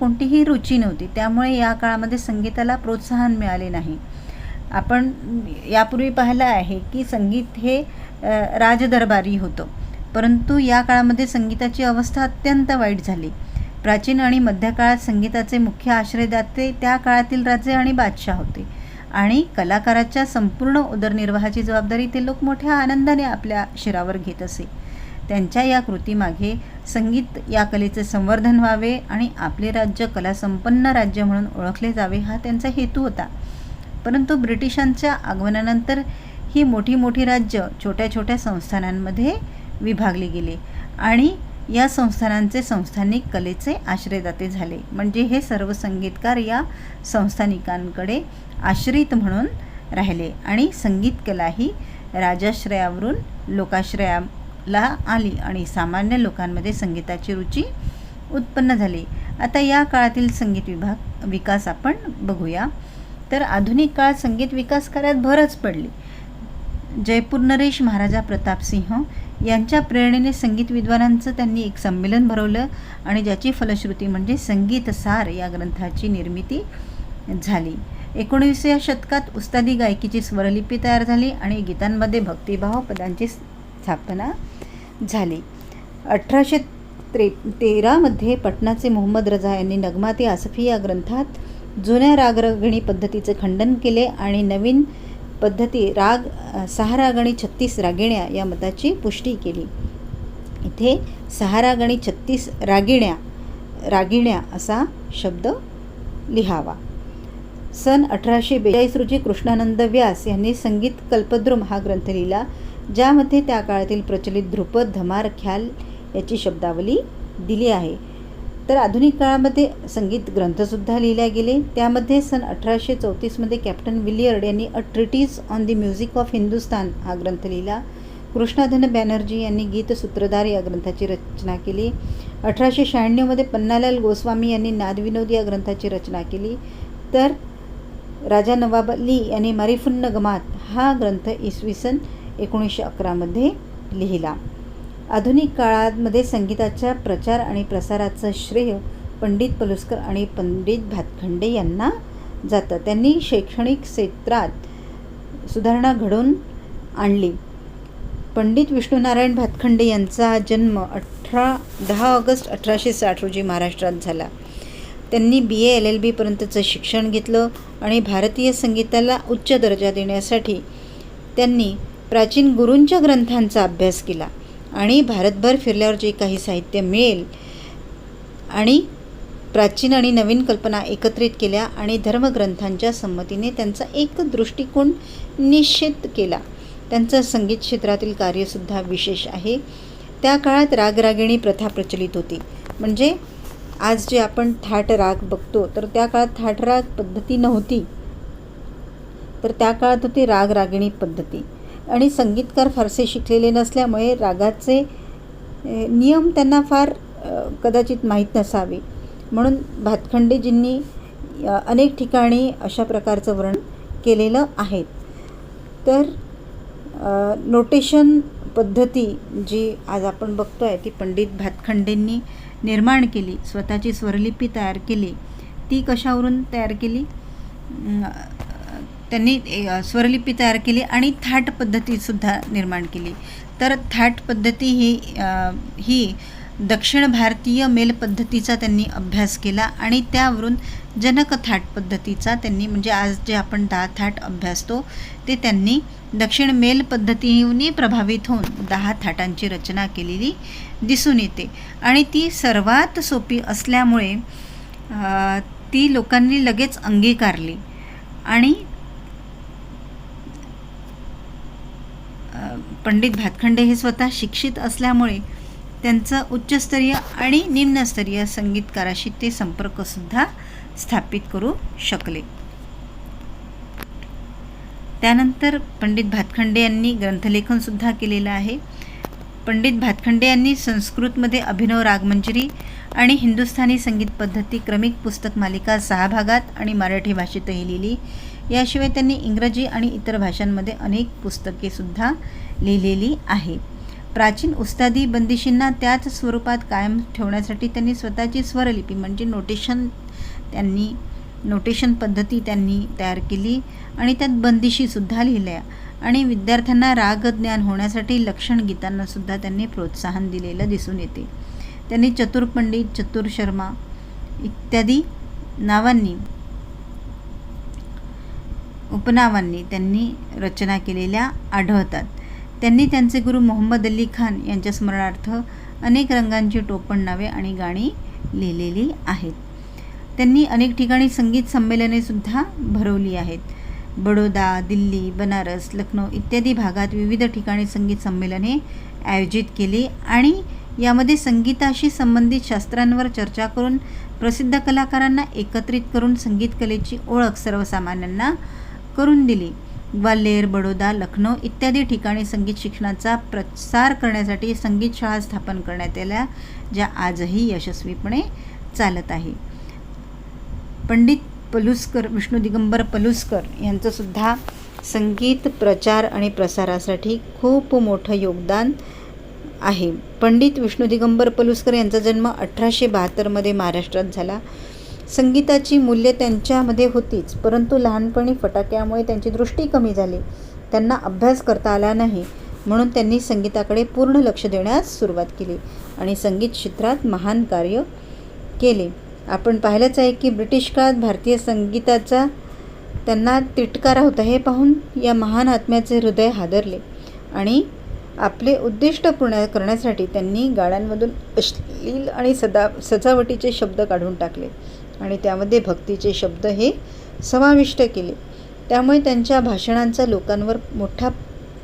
कोणतीही रुची नव्हती. त्यामुळे या काळामध्ये संगीताला प्रोत्साहन मिळाले नाही. आपण यापूर्वी पाहिलं आहे की संगीत हे राजदरबारी होतं. परंतु या काळामध्ये संगीताची अवस्था अत्यंत वाईट झाली. प्राचीन आणि मध्यकाळात संगीताचे मुख्य आश्रयदाते त्या काळातील राजे आणि बादशाह होते. आणि कलाकाराच्या संपूर्ण उदरनिर्वाहाची जबाबदारी ते लोक मोठ्या आनंदाने आपल्या शिरावर घेत असे. त्यांच्या या कृतीमागे संगीत या कलेचे संवर्धन व्हावे आणि आपले राज्य कलासंपन्न राज्य म्हणून ओळखले जावे हा त्यांचा हेतू होता. परंतु ब्रिटिशांच्या आगमनानंतर ही मोठी मोठी राज्य छोट्या छोट्या संस्थानांमध्ये विभागली गेली आणि या संस्थानांचे संस्थानिक कलेचे आश्रयदाते झाले. म्हणजे हे सर्व संगीतकार या संस्थानिकांकडे आश्रित म्हणून राहिले आणि संगीत कला ही राजाश्रयावरून लोकाश्रया ला आली आणि सामान्य लोकांमध्ये संगीताची रुची उत्पन्न झाली. आता या काळातील संगीत विभाग विकास आपण बघूया. तर आधुनिक काळात संगीत विकास कार्यात भरच पडली. जयपूर नरेश महाराजा प्रतापसिंह यांच्या प्रेरणेने संगीत विद्वानांचं त्यांनी एक संमेलन भरवलं आणि ज्याची फलश्रुती म्हणजे संगीत सार या ग्रंथाची निर्मिती झाली. एकोणीसव्या शतकात उस्तादी गायकीची स्वरलिपी तयार झाली आणि गीतांमध्ये भक्तिभाव पदांची स्थापना झाली. अठराशे त्रे तेरामध्ये पटनाचे मोहम्मद रजा यांनी नगमाती आसफी या ग्रंथात जुन्या रागरगणी पद्धतीचे खंडन केले आणि नवीन पद्धती राग सहारागणी सहा राग आणि छत्तीस रागिण्या या मताची पुष्टी केली. इथे सहा राग आणि छत्तीस रागिण्या रागिण्या असा शब्द लिहावा. सन अठराशे बेचाळीस रोजी कृष्णानंद व्यास यांनी संगीत कल्पद्रुम हा ग्रंथ लिहिला. ज्यामध्ये त्या काळातील प्रचलित ध्रुपद धमार ख्याल याची शब्दावली दिली आहे. तर आधुनिक काळामध्ये संगीत ग्रंथसुद्धा लिहिले गेले. त्यामध्ये सन अठराशे चौतीसमध्ये कॅप्टन विलियर्ड यांनी a treatise on the music of Hindustan हा ग्रंथ लिहिला. कृष्णाधन बॅनर्जी यांनी गीतसूत्रधार या ग्रंथाची रचना केली. अठराशे शहाण्णवमध्ये पन्नालाल गोस्वामी यांनी नादविनोद या ग्रंथाची रचना केली. तर राजा नवाब अली यांनी मारिफुन्न नगमात हा ग्रंथ इसवी सन एकोणीसशे अकरामध्ये लिहिला. आधुनिक काळामध्ये संगीताच्या प्रचार आणि प्रसाराचं श्रेय पंडित पलुस्कर आणि पंडित भातखंडे यांना जातं. त्यांनी शैक्षणिक क्षेत्रात सुधारणा घडवून आणली. पंडित विष्णुनारायण भातखंडे यांचा जन्म अठरा दहा ऑगस्ट अठराशे साठ रोजी महाराष्ट्रात झाला. त्यांनी बी ए एल एल बीपर्यंतचं शिक्षण घेतलं आणि भारतीय संगीताला उच्च दर्जा देण्यासाठी त्यांनी प्राचीन गुरूंच्या ग्रंथांचा अभ्यास केला आणि भारतभर फिरल्यावर जे काही साहित्य मिळेल आणि प्राचीन आणि नवीन कल्पना एकत्रित केल्या आणि धर्मग्रंथांच्या संमतीने त्यांचा एक दृष्टिकोन निश्चित केला. त्यांचं संगीत क्षेत्रातील कार्यसुद्धा विशेष आहे. त्या काळात रागरागिणी प्रथा प्रचलित होती. म्हणजे आज जे आपण थाट राग बघतो तर त्या काळात थाट राग पद्धती नव्हती. तर त्या काळात होती रागरागिणी पद्धती. आणि संगीतकार फारसे शिकलेले नसल्यामुळे रागाचे नियम त्यांना फार कदाचित माहीत नसावे. म्हणून भातखंडेजींनी अनेक ठिकाणी अशा प्रकारचं वर्णन केलेलं आहे. तर नोटेशन पद्धती जी आज आपण बघतो आहे ती पंडित भातखंडेंनी निर्माण केली स्वतःची स्वरलिपी तयार केली. ती कशावरून तयार केली? त्यांनी स्वरलिपी तयार केली आणि थाट पद्धतीसुद्धा निर्माण केली. तर थाट पद्धती ही ही दक्षिण भारतीय मेल पद्धतीचा त्यांनी अभ्यास केला आणि त्यावरून जनक थाट पद्धतीचा त्यांनी म्हणजे आज जे आपण दहा थाट अभ्यासतो ते त्यांनी दक्षिण मेल पद्धतीने प्रभावित होऊन दहा थाटांची रचना केलेली दिसून येते. आणि ती सर्वात सोपी असल्यामुळे ती लोकांनी लगेच अंगीकारली. आणि अ, पंडित भातखंडे हे स्वतः शिक्षित असल्यामुळे त्यांचं उच्चस्तरीय आणि निम्नस्तरीय संगीतकाराशी ते संपर्कसुद्धा स्थापित करू शकले. त्यानंतर पंडित भातखंडे यांनी ग्रंथलेखनसुद्धा केलेलं आहे. पंडित भातखंडे यांनी संस्कृतमध्ये अभिनव रागमंजरी आणि हिंदुस्थानी संगीत पद्धती क्रमिक पुस्तक मालिका सहा भागात आणि मराठी भाषेतही लिहिली. याशिवाय त्यांनी इंग्रजी आणि इतर भाषांमध्ये अनेक पुस्तकेसुद्धा लिहिलेली आहे. प्राचीन उस्तादी बंदिशींना त्याच स्वरूपात कायम ठेवण्यासाठी त्यांनी स्वतःची स्वरलिपी म्हणजे नोटेशन त्यांनी नोटेशन पद्धती त्यांनी तयार केली आणि त्यात बंदिशीसुद्धा लिहिल्या. आणि विद्यार्थ्यांना रागज्ञान होण्यासाठी लक्षण गीतांनासुद्धा त्यांनी प्रोत्साहन दिलेलं दिसून येते. त्यांनी चतुर पंडित चतुर शर्मा इत्यादी नावांनी उपनावांनी त्यांनी रचना केलेल्या आढळतात. त्यांनी त्यांचे गुरु मोहम्मद अली खान यांच्या स्मरणार्थ अनेक रंगांची टोपण नावे आणि गाणी लिहिलेली आहेत. त्यांनी अनेक ठिकाणी संगीत संमेलनेसुद्धा भरवली आहेत. बडोदा दिल्ली बनारस लखनौ इत्यादी भागात विविध ठिकाणी संगीत संमेलने आयोजित केली आणि यामध्ये संगीताशी संबंधित शास्त्रांवर चर्चा करून प्रसिद्ध कलाकारांना एकत्रित करून संगीत कलेची ओळख सर्वसामान्यांना करून दिली. ग्वाल्हेर बडोदा लखनौ इत्यादी ठिकाणी संगीत शिक्षणाचा प्रसार करण्यासाठी संगीत शाळा स्थापन करण्यात आल्या ज्या आजही यशस्वीपणे चालत आहे. पंडित पलुस्कर विष्णू दिगंबर पलुस्कर यांचंसुद्धा संगीत प्रचार आणि प्रसारासाठी खूप मोठं योगदान आहे. पंडित विष्णू दिगंबर पलुस्कर यांचा जन्म अठराशे बहात्तरमध्ये महाराष्ट्रात झाला. संगीताची मूल्य त्यांच्यामध्ये होतीच परंतु लहानपणी फटाक्यामुळे त्यांची दृष्टी कमी झाली. त्यांना अभ्यास करता आला नाही म्हणून त्यांनी संगीताकडे पूर्ण लक्ष देण्यास सुरुवात केली आणि संगीत क्षेत्रात महान कार्य केले. आपण पाहिलंच आहे की ब्रिटिश काळात भारतीय संगीताचा त्यांना तिटकारा होता हे पाहून या महान आत्म्याचे हृदय हादरले आणि आपले उद्दिष्ट पूर्ण करण्यासाठी त्यांनी गाड्यांमधून अश्लील आणि सदा सजावटीचे शब्द काढून टाकले. आणि त्यामध्ये भक्तीचे शब्द हे समाविष्ट केले. त्यामुळे त्यांच्या भाषणांचा लोकांवर मोठा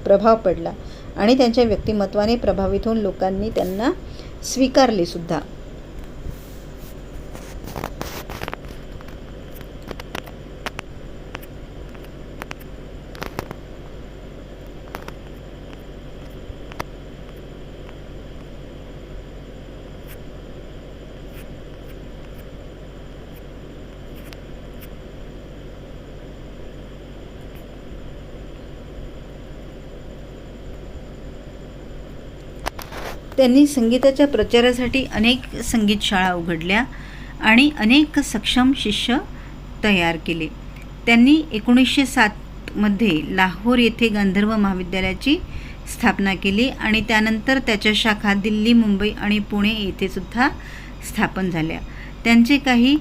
प्रभाव पडला आणि त्यांच्या व्यक्तिमत्वाने प्रभावित होऊन लोकांनी त्यांना स्वीकारले सुद्धा. त्यांनी संगीताच्या प्रचारासाठी अनेक संगीत शाळा उघडल्या आणि अनेक सक्षम शिष्य तयार केले. त्यांनी एकोणीसशे सातमध्ये लाहोर येथे गांधर्व महाविद्यालयाची स्थापना केली आणि त्यानंतर त्याच्या शाखा दिल्ली मुंबई आणि पुणे येथे सुद्धा स्थापन झाल्या. त्यांचे काही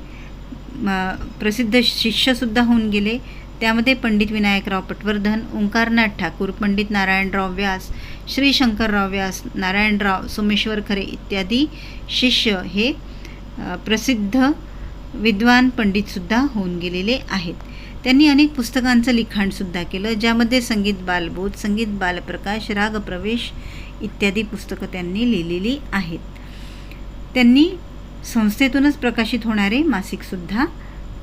प्रसिद्ध शिष्यसुद्धा होऊन गेले. त्यामध्ये पंडित विनायकराव पटवर्धन ओंकारनाथ ठाकूर पंडित नारायणराव व्यास श्री शंकरराव व्यास नारायणराव सोमेश्वर खरे इत्यादी शिष्य हे प्रसिद्ध विद्वान पंडितसुद्धा होऊन गेलेले आहेत. त्यांनी अनेक पुस्तकांचं लिखाणसुद्धा केलं ज्यामध्ये संगीत बालबोध संगीत बालप्रकाश रागप्रवेश इत्यादी पुस्तकं त्यांनी लिहिलेली आहेत. त्यांनी संस्थेतूनच प्रकाशित होणारे मासिकसुद्धा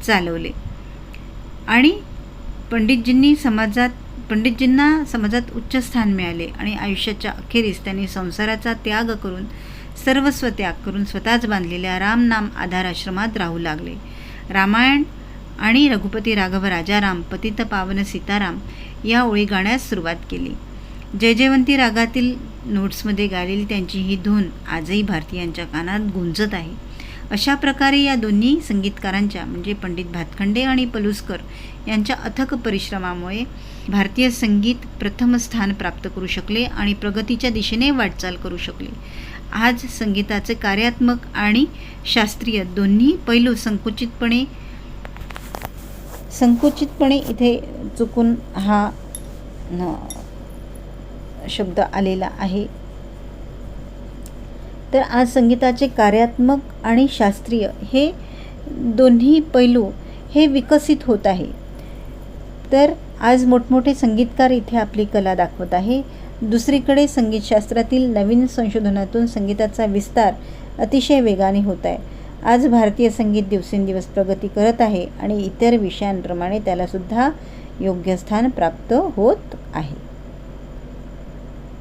चालवले. आणि पंडितजींनी समाजात पंडितजींना समाजात उच्च स्थान मिळाले आणि आयुष्याच्या अखेरीस त्यांनी संसाराचा त्याग करून सर्वस्व त्याग करून स्वतःच बांधलेल्या रामनाम आधार आश्रमात राहू लागले. रामायण आणि रघुपती राघव राजाराम पतित पावन सीताराम या ओळी गाण्यास सुरुवात केली. जयजयवंती रागातील नोट्समध्ये गायलेली त्यांची ही धून आजही भारतीयांच्या कानात गुंजत आहे. अशा प्रकारे या दोन्ही संगीतकारांच्या म्हणजे पंडित भातखंडे आणि पलुस्कर यांच्या अथक परिश्रमामुळे भारतीय संगीत प्रथम स्थान प्राप्त करू शकले आणि प्रगतीच्या दिशेने वाटचाल करू शकले. आज संगीताचे कार्यात्मक आणि शास्त्रीय दोन्ही पैलू संकुचितपणे संकुचितपणे इथे चुकून हा शब्द आलेला आहे. तर आज संगीताचे कार्यात्मक आणि शास्त्रीय हे दोन्ही पैलू हे विकसित होत आहे. तर आज मोठमोठे संगीतकार इथे आपली कला दाखवत आहे. दुसरीकडे संगीतशास्त्रातील नवीन संशोधनातून संगीताचा विस्तार अतिशय वेगाने होत आहे. आज भारतीय संगीत दिवसेंदिवस प्रगती करत आहे आणि इतर विषयांप्रमाणे त्यालासुद्धा योग्य स्थान प्राप्त होत आहे.